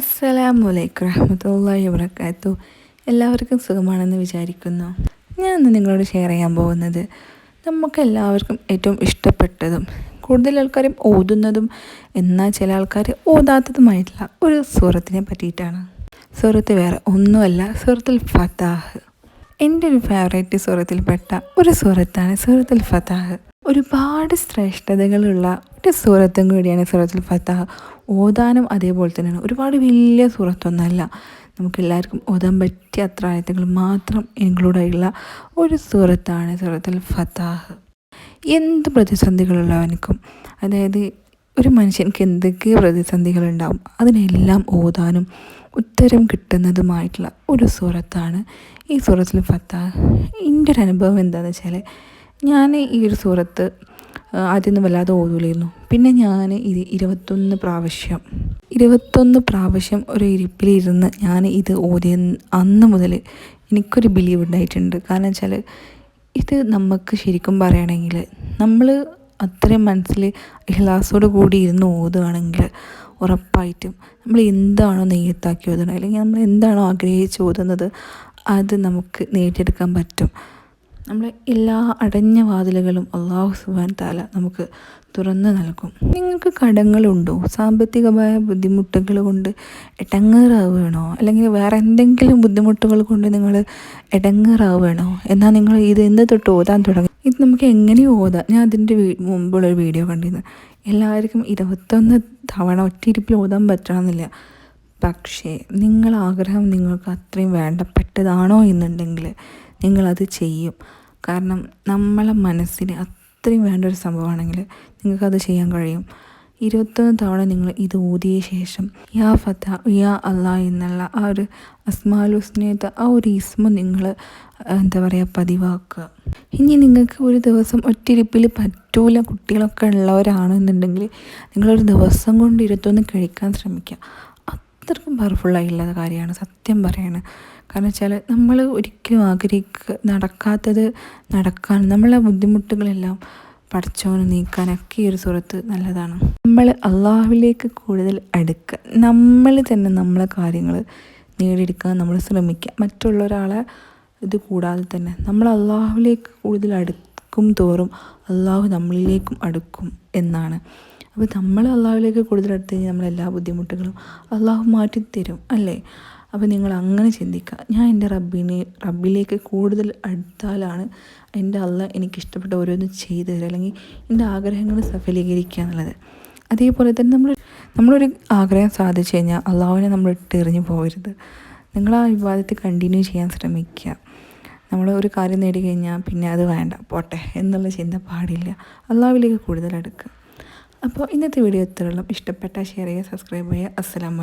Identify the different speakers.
Speaker 1: അസ്സലാമലൈക്കും റഹമത്തല്ലാഹി വബറകാത്തു എല്ലാവർക്കും സുഖമാണെന്ന് വിചാരിക്കുന്നു. ഞാൻ ഇന്ന് നിങ്ങളോട് ഷെയർ ചെയ്യാൻ പോകുന്നത് നമുക്ക് എല്ലാവർക്കും ഏറ്റവും ഇഷ്ടപ്പെട്ടതും കൂടുതൽ ആൾക്കാരും ഓതുന്നതും എന്നാൽ ചില ആൾക്കാർ ഓതാത്തതുമായിട്ടുള്ള ഒരു സൂറത്തിനെ പറ്റിയിട്ടാണ്. സൂറത്ത് വേറെ ഒന്നുമല്ല സൂറത്തുൽ ഫത്താഹ് എന്റെ ഒരു ഫേവറേറ്റ് സൂറത്തിൽപ്പെട്ട ഒരു സൂറത്താണ് സൂറത്തുൽ ഫത്താഹ് ഒരുപാട് ശ്രേഷ്ഠതകളുള്ള ഒരു സൂറത്തും കൂടിയാണ് സൂറത്തുൽ ഫത്താഹ് ഓതാനും അതേപോലെ തന്നെയാണ്. ഒരുപാട് വലിയ സുഹൃത്തൊന്നുമല്ല. നമുക്കെല്ലാവർക്കും ഓതാൻ പറ്റിയ അത്ര ആയത്തുകൾ മാത്രം ഇൻക്ലൂഡായുള്ള ഒരു സുഹൃത്താണ് സുഹൃത്തിൽ ഫത്താഹ്. എന്ത് പ്രതിസന്ധികളുള്ളവനക്കും അതായത് ഒരു മനുഷ്യനക്ക് എന്തൊക്കെ പ്രതിസന്ധികളുണ്ടാവും അതിനെല്ലാം ഓതാനും ഉത്തരം കിട്ടുന്നതുമായിട്ടുള്ള ഒരു സുഹൃത്താണ് ഈ സുഹൃത്തിൽ ഫത്താഹ്. എന്റെ ഒരു അനുഭവം എന്താണെന്ന് വെച്ചാൽ ഞാൻ ഈ ഒരു സൂറത്ത് ആദ്യമൊന്നും വല്ലാതെ ഓതൂലായിരുന്നു. പിന്നെ ഞാൻ ഇത് ഇരുപത്തൊന്ന് പ്രാവശ്യം ഇരുപത്തൊന്ന് പ്രാവശ്യം ഒരു ഇരിപ്പിലിരുന്ന് ഞാൻ ഇത് ഓതിയ അന്ന് മുതൽ എനിക്കൊരു ബിലീവ് ഉണ്ടായിട്ടുണ്ട്. കാരണം വെച്ചാൽ ഇത് നമുക്ക് ശരിക്കും പറയുകയാണെങ്കിൽ നമ്മൾ അത്രയും മനസ്സിൽ ഇഹ്ലാസോട് കൂടി ഇരുന്ന് ഓതുകയാണെങ്കിൽ ഉറപ്പായിട്ടും നമ്മൾ എന്താണോ നെയ്യത്താക്കി ഓതുന്നത് അല്ലെങ്കിൽ നമ്മൾ എന്താണോ ആഗ്രഹിച്ച് ഓതുന്നത് അത് നമുക്ക് നേടിയെടുക്കാൻ പറ്റും. നമ്മൾ എല്ലാ അടഞ്ഞ വാതിലുകളും അള്ളാഹു സുബാൻ താല നമുക്ക് തുറന്നു നൽകും. നിങ്ങൾക്ക് കടങ്ങളുണ്ടോ? സാമ്പത്തികമായ ബുദ്ധിമുട്ടുകൾ കൊണ്ട് ഇടങ്ങേറാവുകയാണോ അല്ലെങ്കിൽ വേറെ എന്തെങ്കിലും ബുദ്ധിമുട്ടുകൾ കൊണ്ട് നിങ്ങൾ ഇടങ്ങേറാവുകയാണോ എന്നാൽ നിങ്ങൾ ഇത് എന്ത് തൊട്ട് ഓതാൻ തുടങ്ങി? ഇത് നമുക്ക് എങ്ങനെ ഓതാം? ഞാൻ അതിന്റെ മുമ്പുള്ളൊരു വീഡിയോ കണ്ടിരുന്നു. എല്ലാവർക്കും ഇരുപത്തൊന്ന് തവണ ഒറ്റയിരിപ്പിൽ ഓതാൻ പറ്റണമെന്നില്ല. പക്ഷേ നിങ്ങൾ ആഗ്രഹം നിങ്ങൾക്ക് അത്രയും വേണ്ടപ്പെട്ടതാണോ എന്നുണ്ടെങ്കിൽ നിങ്ങളത് ചെയ്യും. കാരണം നമ്മളെ മനസ്സിന് അത്രയും വേണ്ട ഒരു സംഭവമാണെങ്കിൽ നിങ്ങൾക്കത് ചെയ്യാൻ കഴിയും. ഇരുപത്തൊന്ന് തവണ നിങ്ങൾ ഇത് ഊതിയ ശേഷം യാ ഫത്ത യാ അള്ളാ എന്നുള്ള ആ ഒരു അസ്മാലുസ്നേത ആ ഒരു ഇസ്മ നിങ്ങൾ എന്താ പറയുക പതിവാക്കുക. ഇനി നിങ്ങൾക്ക് ഒരു ദിവസം ഒറ്റിരിപ്പിൽ പറ്റൂല കുട്ടികളൊക്കെ ഉള്ളവരാണെന്നുണ്ടെങ്കിൽ നിങ്ങളൊരു ദിവസം കൊണ്ട് ഇരുപത്തൊന്ന് കഴിക്കാൻ ശ്രമിക്കുക. അത്രക്കും പവർഫുള്ളായിട്ടുള്ള കാര്യമാണ് സത്യം പറയാണ്. കാരണം വെച്ചാൽ നമ്മൾ ഒരിക്കലും ആഗ്രഹിക്കുക നടക്കാത്തത് നടക്കാൻ നമ്മളെ ബുദ്ധിമുട്ടുകളെല്ലാം പഠിച്ചോന് നീക്കാനൊക്കെ ഈ ഒരു സുഹൃത്ത് നല്ലതാണ്. നമ്മൾ അള്ളാഹുവിലേക്ക് കൂടുതൽ അടുക്കുക നമ്മൾ തന്നെ നമ്മളെ കാര്യങ്ങൾ നേടിയെടുക്കാൻ നമ്മൾ ശ്രമിക്കുക മറ്റുള്ള ഒരാളെ ഇത് കൂടാതെ തന്നെ നമ്മൾ അള്ളാഹുവിലേക്ക് കൂടുതൽ അടുക്കും തോറും അള്ളാഹു നമ്മളിലേക്കും അടുക്കും എന്നാണ്. അപ്പോൾ നമ്മൾ അള്ളാഹുവിലേക്ക് കൂടുതൽ അടുത്ത് കഴിഞ്ഞാൽ നമ്മളെല്ലാ ബുദ്ധിമുട്ടുകളും അള്ളാഹു മാറ്റിത്തരും അല്ലേ? അപ്പോൾ നിങ്ങൾ അങ്ങനെ ചിന്തിക്കുക. ഞാൻ എന്റെ റബ്ബിനെ റബ്ബിലേക്ക് കൂടുതൽ അടുത്താലാണ് എന്റെ അള്ള എനിക്കിഷ്ടപ്പെട്ട ഓരോന്നും ചെയ്തു തരിക അല്ലെങ്കിൽ എന്റെ ആഗ്രഹങ്ങൾ സഫലീകരിക്കുക എന്നുള്ളത്. അതേപോലെ തന്നെ നമ്മൾ നമ്മളൊരു ആഗ്രഹം സാധിച്ചു കഴിഞ്ഞാൽ അള്ളാഹുവിനെ നമ്മൾ ഇട്ടെറിഞ്ഞു പോകരുത്. നിങ്ങൾ ആ വിവാദത്തിൽ കണ്ടിന്യൂ ചെയ്യാൻ ശ്രമിക്കുക. നമ്മൾ ഒരു കാര്യം നേടിക്കഴിഞ്ഞാൽ പിന്നെ അത് വേണ്ട പോട്ടെ എന്നുള്ള ചിന്ത പാടില്ല. അള്ളാഹുവിലേക്ക് കൂടുതൽ അടുക്കുക. അപ്പോൾ ഇന്നത്തെ വീഡിയോ ഇത്രയുള്ളൂ ഇഷ്ടപ്പെട്ട ഷെയർ ചെയ്യുക സബ്സ്ക്രൈബ് ചെയ്യുക. അസ്സലാമു